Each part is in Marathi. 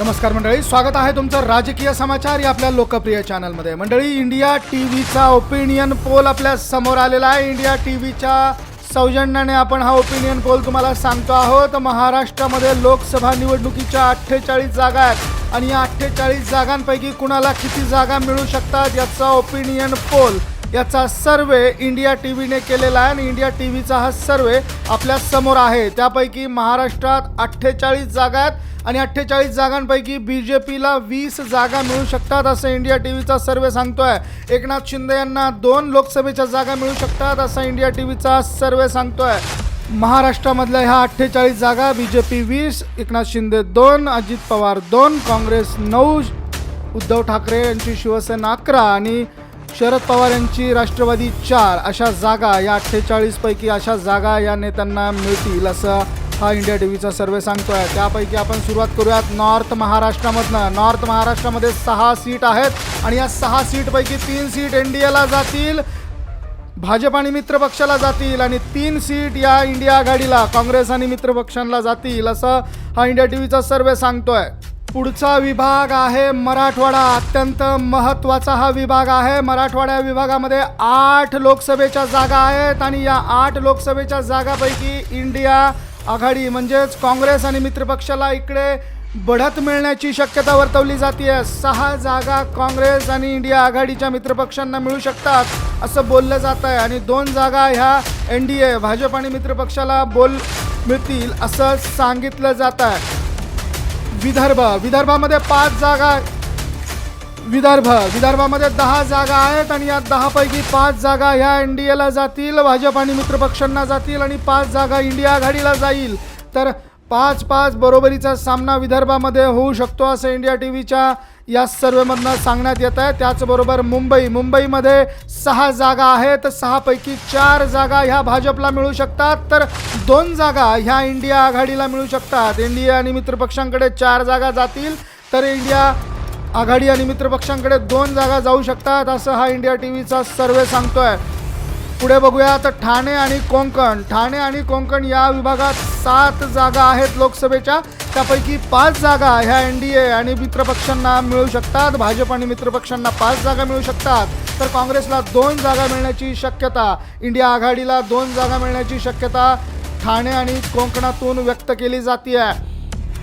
नमस्कार मंडळी स्वागत आहे तुमचं राजकीय समाचार या आपल्या लोकप्रिय चॅनलमध्ये. मंडळी इंडिया टी व्हीचा ओपिनियन पोल आपल्यासमोर आलेला आहे. इंडिया टी व्हीच्या सौजन्याने आपण हा ओपिनियन पोल तुम्हाला सांगतो आहोत. महाराष्ट्रामध्ये लोकसभा निवडणुकीच्या अठ्ठेचाळीस जागा आहेत आणि या अठ्ठेचाळीस जागांपैकी कुणाला किती जागा मिळू शकतात याचा ओपिनियन पोल याचा सर्वे इंडिया टी व्हीने केलेला आहे आणि इंडिया टी व्हीचा हा सर्वे आपल्यासमोर आहे. त्यापैकी महाराष्ट्रात अठ्ठेचाळीस जागा आहेत आणि अठ्ठेचाळीस जागांपैकी बी जे पीला वीस जागा मिळू शकतात असं इंडिया टी व्हीचा सर्वे सांगतो आहे एकनाथ शिंदे यांना दोन लोकसभेच्या जागा मिळू शकतात असं इंडिया टी व्हीचा सर्वे सांगतो आहे महाराष्ट्रामधल्या ह्या अठ्ठेचाळीस जागा बी जे पी वीस एकनाथ शिंदे दोन अजित पवार दोन काँग्रेस नऊ उद्धव ठाकरे यांची शिवसेना अकरा आणि शरद पवार यांची राष्ट्रवादी चार अशा जागा या अठ्ठेचाळीसपैकी अशा जागा या नेत्यांना मिळतील असं हा इंडिया टी व्हीचा सर्वे सांगतोय. त्यापैकी आपण सुरुवात करूयात नॉर्थ महाराष्ट्रामधनं. नॉर्थ महाराष्ट्रामध्ये सहा सीट आहेत आणि या सहा सीटपैकी तीन सीट एन डी एला जातील भाजप आणि मित्र पक्षाला जातील आणि तीन सीट या इंडिया आघाडीला काँग्रेस आणि मित्र पक्षांना जातील असं हा इंडिया टी व्हीचा सर्वे सांगतोय. पुढचा विभाग आहे मराठवाडा. अत्यंत महत्त्वाचा हा विभाग आहे. मराठवाडा विभागामध्ये आठ लोकसभेच्या जागा आहेत आणि या आठ लोकसभेच्या जागापैकी इंडिया आघाडी म्हणजेच काँग्रेस आणि मित्रपक्षाला इकडे बढत मिळण्याची शक्यता वर्तवली जाते सहा जागा काँग्रेस आणि इंडिया आघाडीच्या मित्रपक्षांना मिळू शकतात असं बोललं जात आहे आणि दोन जागा ह्या एन डी ए भाजप आणि मित्रपक्षाला बोल मिळतील असं सांगितलं जात आहे विदर्भ विदर्भामध्ये पाच जागा विदर्भ विदर्भामध्ये दहा जागा आहेत आणि या दहापैकी पाच जागा ह्या एन डी एला जातील. भाजप आणि मित्रपक्षांना जातील आणि पाच जागा इंडिया आघाडीला जाईल. तर पाच पाच बरोबरीचा सामना विदर्भामध्ये होऊ शकतो असं इंडिया टी व्हीच्या या सर्वेमधनं सांगण्यात येत आहे. त्याचबरोबर मुंबई मुंबईमध्ये सहा जागा आहेत. सहापैकी चार जागा ह्या भाजपला मिळू शकतात. तर दोन जागा ह्या इंडिया आघाडीला मिळू शकतात. इंडिया आणि मित्रपक्षांकडे चार जागा जातील तर इंडिया आघाडी आणि मित्रपक्षांकडे दोन जागा जाऊ शकतात असं हा इंडिया टी व्हीचा सर्वे सांगतोय. पुढे बघूया तर ठाणे आणि कोंकण. ठाणे आणि कोंकण या विभागात सात जागा आहेत लोकसभेच्या. त्यापैकी पाच जागा ह्या एन डी ए आणि मित्रपक्षांना मिळू शकतात. भाजप आणि मित्रपक्षांना पाच जागा मिळू शकतात. तर काँग्रेसला दोन जागा मिळण्याची शक्यता इंडिया आघाडीला दोन जागा मिळण्याची शक्यता ठाणे आणि कोकणातून व्यक्त केली जाते आहे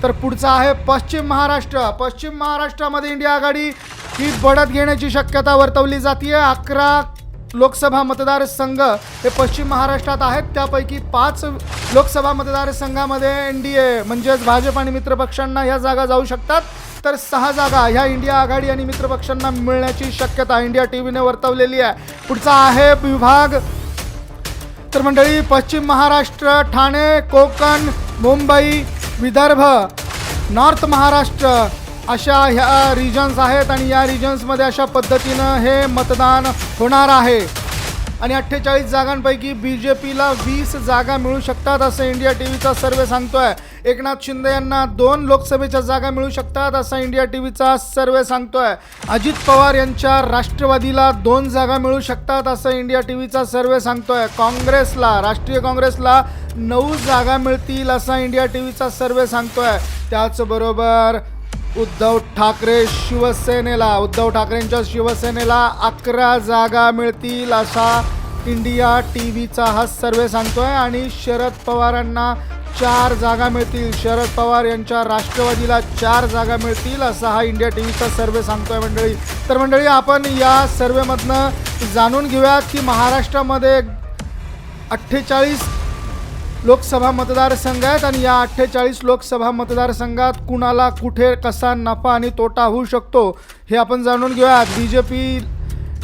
तर पुढचा आहे पश्चिम महाराष्ट्र. पश्चिम महाराष्ट्रामध्ये इंडिया आघाडी ही बढत घेण्याची शक्यता वर्तवली जाते अकरा लोकसभा मतदारसंघ हे पश्चिम महाराष्ट्रात आहेत. त्यापैकी पाच लोकसभा मतदारसंघामध्ये एन डी ए म्हणजेच भाजप आणि मित्रपक्षांना ह्या जागा जाऊ शकतात. तर सहा जागा ह्या इंडिया आघाडी आणि मित्रपक्षांना मिळण्याची शक्यता इंडिया टी व्हीने वर्तवलेली आहे. पुढचा आहे विभाग. तर मंडळी पश्चिम महाराष्ट्र ठाणे कोकण मुंबई विदर्भ नॉर्थ महाराष्ट्र अशा ह्या रिजन्स आहेत आणि या रिजन्समध्ये अशा पद्धतीनं हे मतदान होणार आहे. आणि अठ्ठेचाळीस जागांपैकी बी जे पीला वीस जागा मिळू शकतात असं इंडिया टी व्हीचा सर्वे सांगतोय. एकनाथ शिंदे यांना दोन लोकसभेच्या जागा मिळू शकतात असा इंडिया टी व्हीचा सर्वे सांगतोय. अजित पवार यांच्या राष्ट्रवादीला दोन जागा मिळू शकतात असं इंडिया टी व्हीचा सर्वे सांगतोय. काँग्रेसला राष्ट्रीय काँग्रेसला नऊ जागा मिळतील असा इंडिया टी व्हीचा सर्वे सांगतोय. त्याचबरोबर उद्धव ठाकरे शिवसेनेला उद्धव ठाकरेंच्या शिवसेनेला अकरा जागा मिळतील असा इंडिया टी व्हीचा हा सर्वे सांगतोय. आणि शरद पवारांना चार जागा मिळतील. शरद पवार यांच्या राष्ट्रवादीला चार जागा मिळतील असा हा इंडिया टी व्हीचा सर्वे सांगतोय मंडळी. तर मंडळी आपण या सर्वेमधनं जाणून घेऊयात की महाराष्ट्रामध्ये अठ्ठेचाळीस लोकसभा मतदारसंघ आहेत आणि या अठ्ठेचाळीस लोकसभा मतदारसंघात कुणाला कुठे कसा नफा आणि तोटा होऊ शकतो हे आपण जाणून घेऊयात. बी जे पी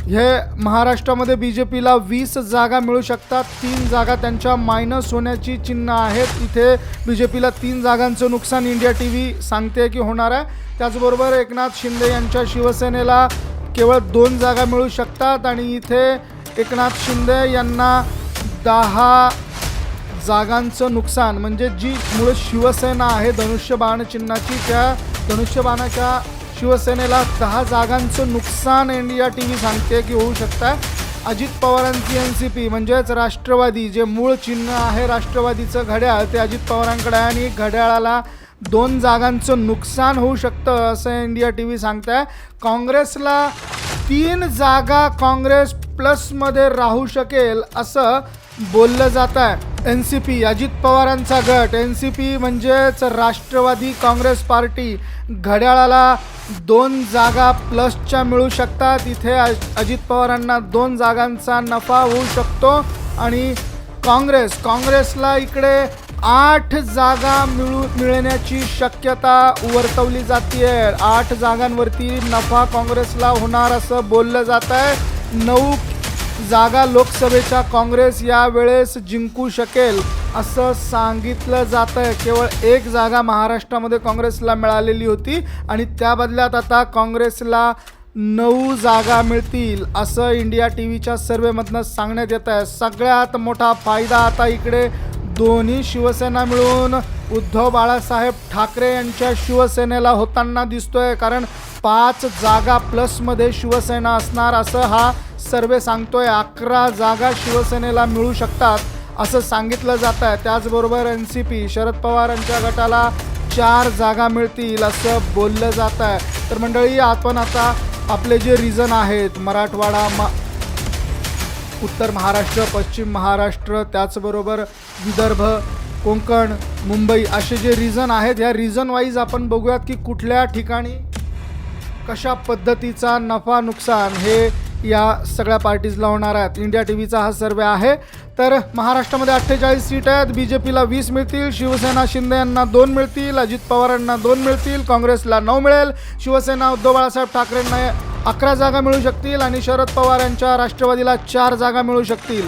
हे महाराष्ट्रामध्ये बी जे पीला वीस जागा मिळू शकतात तीन जागा त्यांच्या मायनस होण्याची चिन्ह आहेत. इथे बी जे पीला तीन जागांचं नुकसान इंडिया टी व्ही सांगते की होणार आहे. त्याचबरोबर एकनाथ शिंदे यांच्या शिवसेनेला केवळ दोन जागा मिळू शकतात आणि इथे एकनाथ शिंदे यांना दहा जागांचं नुकसान म्हणजे जी मूळ शिवसेना आहे धनुष्यबाण चिन्हाची त्या धनुष्यबाणाच्या शिवसेनेला दहा जागांचं नुकसान इंडिया टी व्ही सांगते की होऊ शकतं. अजित पवारांची एन सी पी म्हणजेच राष्ट्रवादी जे मूळ चिन्ह आहे राष्ट्रवादीचं घड्याळ ते अजित पवारांकडे आहे आणि घड्याळाला दोन जागांचं नुकसान होऊ शकतं असं इंडिया टी व्ही सांगताय. काँग्रेसला तीन जागा काँग्रेस प्लसमध्ये राहू शकेल असं बोललं जात आहे. एन सी पी अजित पवारांचा गट. एन सी पी म्हणजेच राष्ट्रवादी काँग्रेस पार्टी. घड्याळाला दोन जागा प्लसच्या मिळू शकतात. इथे अजित पवारांना दोन जागांचा नफा होऊ शकतो. आणि काँग्रेस काँग्रेसला इकडे आठ जागा मिळू मिळण्याची शक्यता वर्तवली जाते आठ जागांवरती नफा काँग्रेसला होणार असं बोललं जात आहे. नऊ जागा लोकसभेच्या काँग्रेस यावेळेस जिंकू शकेल असं सांगितलं जात आहे केवळ एक जागा महाराष्ट्रामध्ये काँग्रेसला मिळालेली होती आणि त्या बदल्यात आता काँग्रेसला नऊ जागा मिळतील असं इंडिया टी व्हीच्या सर्वेमधनं सांगण्यात येत आहे. सगळ्यात मोठा फायदा आता इकडे दोन्ही शिवसेना मिळून उद्धव बाळासाहेब ठाकरे यांच्या शिवसेनेला होताना दिसतोय. कारण पाच जागा प्लसमध्ये शिवसेना असणार असं हा सर्वे सांगतोय अकरा जागा शिवसेनेला मिळू शकतात असं सांगितलं जात आहे त्याचबरोबर एन सी पी शरद पवारांच्या गटाला चार जागा मिळतील असं बोललं जात आहे तर मंडळी आपण आता आपले जे रिझन आहेत मराठवाडा मा उत्तर महाराष्ट्र पश्चिम महाराष्ट्र त्याचबरोबर विदर्भ कोकण मुंबई असे जे रिझन आहेत ह्या रिझन वाईज आपण बघूयात की कुठल्या ठिकाणी कशा पद्धतीचा नफा नुकसान हे या सगळ्या पार्टीजला होणार आहेत. इंडिया टी व्हीचा हा सर्वे आहे. तर महाराष्ट्रामध्ये अठ्ठेचाळीस सीट आहेत. बी जे पीला वीस मिळतील. शिवसेना शिंदे यांना दोन मिळतील. अजित पवारांना दोन मिळतील. काँग्रेसला नऊ मिळेल. शिवसेना उद्धव बाळासाहेब ठाकरेंना अकरा जागा मिळू शकतील आणि शरद पवार यांच्या राष्ट्रवादीला चार जागा मिळू शकतील.